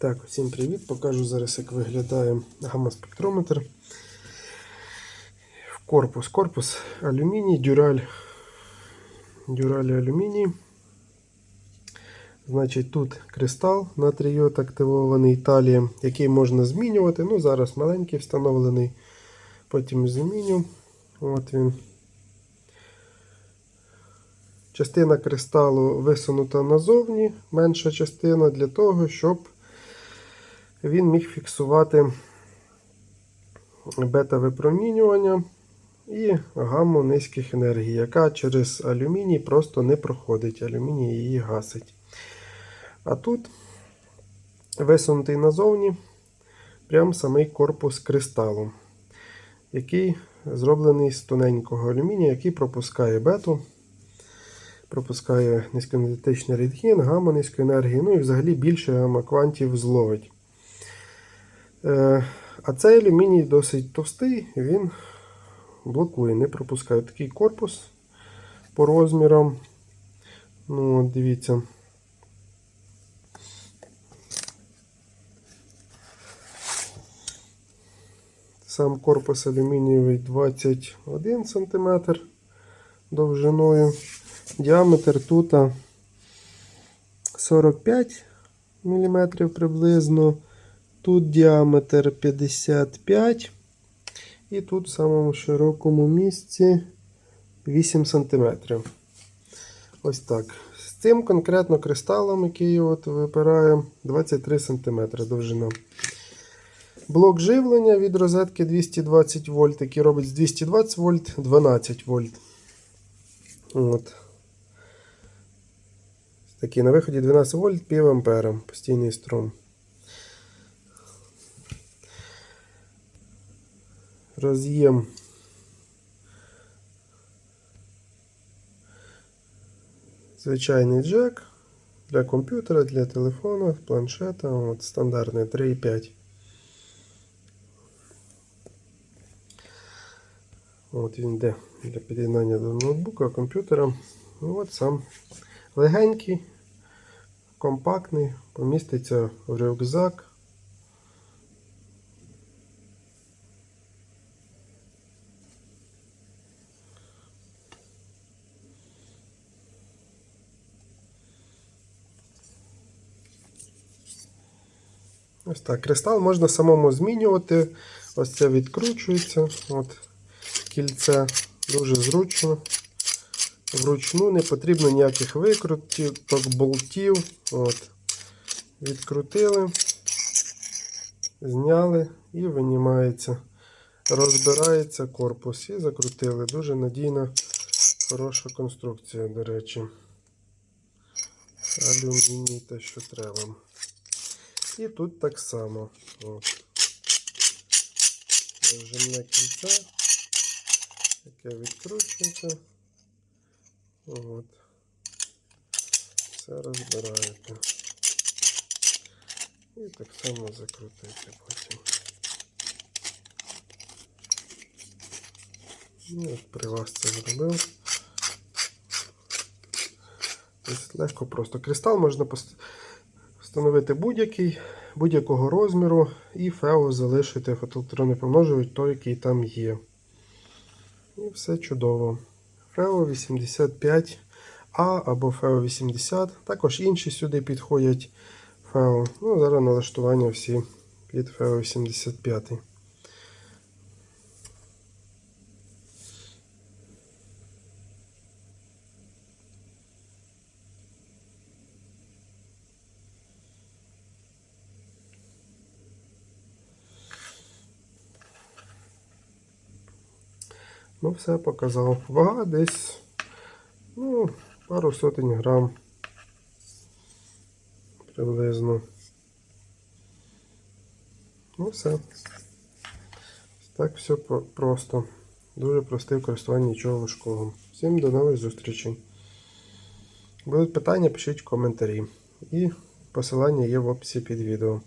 Так, всім привіт! Покажу зараз, як виглядає гамма-спектрометр. В корпус. Корпус алюміній, дюраль. Дюраль алюміній. Значить, тут кристал натрійот активований талієм, який можна змінювати. Ну, зараз маленький встановлений. Потім зміню. От він. Частина кристалу висунута назовні, менша частина для того, щоб він міг фіксувати бета-випромінювання і гамму низьких енергій, яка через алюміній просто не проходить. Алюміній її гасить. А тут висунутий назовні прям самий корпус кристалу, який зроблений з тоненького алюмінія, який пропускає бету. Пропускає низькоенергетичний рентген, гамма низької енергії, ну і взагалі більше гамма-квантів зловить. Е, а цей алюміній досить товстий, він блокує, не пропускає такий корпус по розмірам. Ну, от Дивіться. Сам корпус алюмінієвий 21 см довжиною. Діаметр тут 45 мм приблизно. Тут діаметр 55 і тут в самому широкому місці 8 см. Ось так. З цим конкретно кристалом, який от випирає 23 см довжина. Блок живлення від розетки 220 вольт, який робить з 220 вольт 12 вольт. От. Такий на виході 12 вольт пів ампера. Постійний струм. Роз'єм. Звичайний джек для комп'ютера, для телефона, планшета. От стандартний 3,5. От він йде для під'єднання до ноутбука, комп'ютера. Ну, От сам легенький, компактний, поміститься в рюкзак. Ось так. Кристал можна самому змінювати. Ось це відкручується. От кільце дуже зручно. Вручну не потрібно ніяких викруток, болтів. От. Відкрутили, зняли і винімається. Розбирається корпус і закрутили. Дуже надійна, хороша конструкція, до речі. Алюміній те, що треба. І тут так само. От. Кільце, яке відкручується. От. Все розбираєте. І так само закрутите потім. Ну, от при вас це зробив. Ось легко просто. Кристал можна пост- встановити будь-який, будь-якого розміру і фео залишити фотоелектронний помножувач той, який там є. І все чудово. Фео 85 А або Фео 80. Також інші сюди підходять Фео. Ну, зараз налаштування всі під Фео 85. Ну, все показав. Вага десь ну, пару сотень грам. Приблизно. Ну, все. Так все просто. Дуже простий в користуванні нічого важкого. Всім до нових зустрічей. Будуть питання, пишіть коментарі. І посилання є в описі під відео.